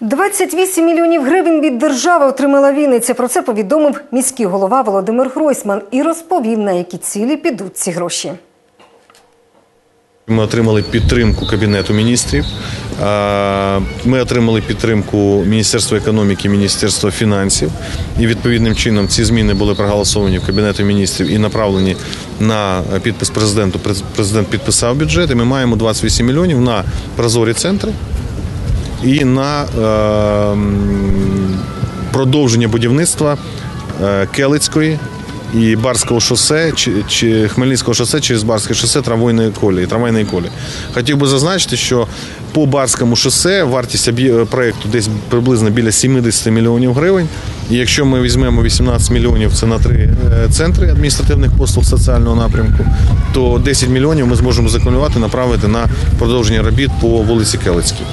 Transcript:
28 мільйонів гривень від держави отримала Вінниця. Про це повідомив міський голова Володимир Гройсман і розповів, на які цілі підуть ці гроші. Ми отримали підтримку Кабінету міністрів. Ми отримали підтримку Міністерства економіки, Міністерства фінансів. І відповідним чином ці зміни були проголосовані в Кабінету міністрів і направлені на підпис президенту. През- Президент підписав бюджет. І ми маємо 28 мільйонів на прозорі центри і на е, продовження будівництва е, Келицької і Барського шосе чи, чи Хмельницького шосе через Барське шосе трамвайної колії. Трамвайної колії. Хотів би зазначити, що по Барському шосе вартість об'є- проекту десь приблизно біля 70 мільйонів гривень. І якщо ми візьмемо 18 мільйонів, це на три е, центри адміністративних послуг соціального напрямку, то 10 мільйонів ми зможемо закумулювати, направити на продовження робіт по вулиці Келицькій.